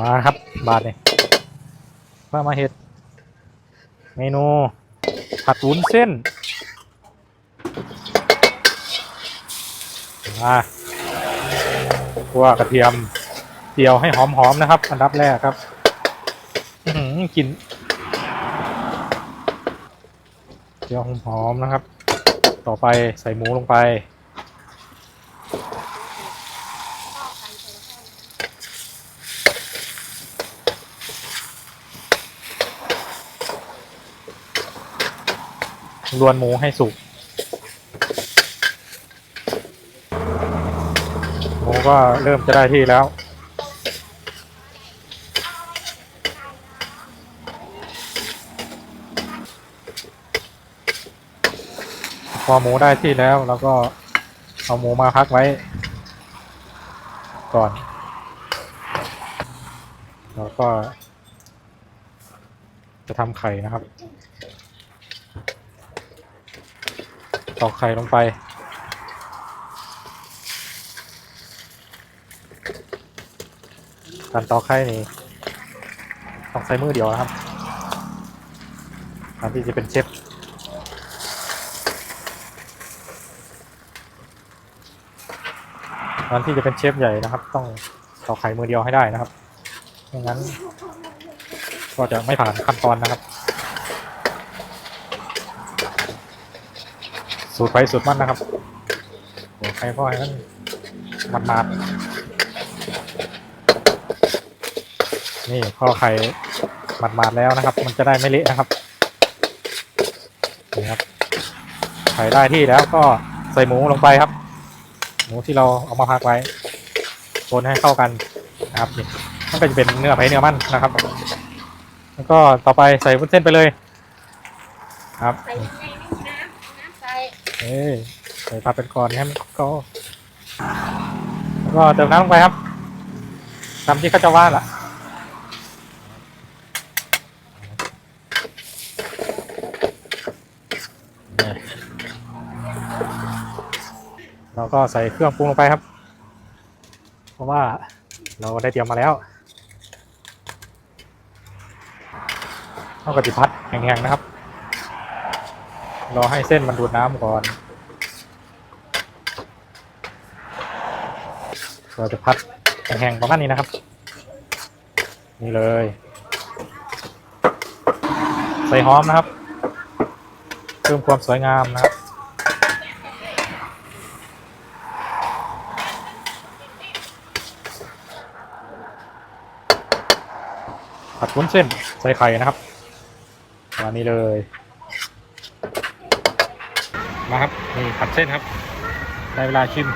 มาครับ บาทนี่มามาเห็ด เมนู ผัดวุ้นเส้นมาคั่วกระเทียมเจียวให้หอมๆนะครับ อันดับแรกครับอื้อหือกลิ่นเจียวหอมๆนะครับ ต่อไปใส่หมูลงไป รวนหมูให้สุกหมูก็เริ่มจะได้ที่แล้ว พอหมูได้ที่แล้วเราก็เอาหมูมาพักไว้ ก่อนแล้วก็จะทำไข่นะครับ ตอกไข่ลงไป การตอกไข่นี่ต้องใช้มือเดียวนะครับการที่จะเป็นเชฟการที่จะเป็นเชฟใหญ่นะครับ ต้องตอกไข่มือเดียวให้ได้นะครับไม่งั้น ก็จะไม่ผ่านขั้นตอนนะครับ สูตรไปสูตรมันนะครับหัวใครพ่อให้มันมันมาดๆนี่พ่อไข่มันมาดๆแล้วนะครับ มันจะได้ไม่เละนะครับนี่ครับไข่ได้ที่แล้วก็ใส่หมูลงไปครับ หมูที่เราเอามาพักไว้คนให้เข้ากันนะครับนี่มันก็จะเป็นเนื้อไผ่เนื้อมันนะครับ แล้วก็ต่อไปใส่วุ้นเส้นไปเลย ครับ ใส่ยังไงไม่น้ำน้ำใส่ เอ้ยใส่ผัดเป็นก่อนครับก็แล้วก็เติมน้ำลงไปครับตามที่เขาจะว่าล่ะเราก็ใส่เครื่องปรุงลงไปครับ เพราะว่าเราได้เตรียมมาแล้วต้องกระติพัดแห้งๆนะครับ รอให้เส้นมันดูดน้ำก่อน เราจะพัดแห้งๆประมาณนี้นะครับ นี่เลย ใส่หอมนะครับ เพิ่มความสวยงามนะครับผัดวุ้นเส้นใส่ไข่นะครับมานี้เลย มาครับนี่ผัดเส้นครับได้เวลาชิม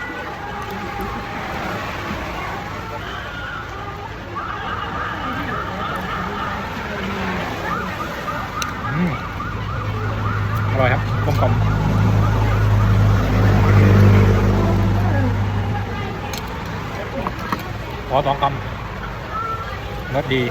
อร่อยครับกลมกล่อมขอสองคำรสดี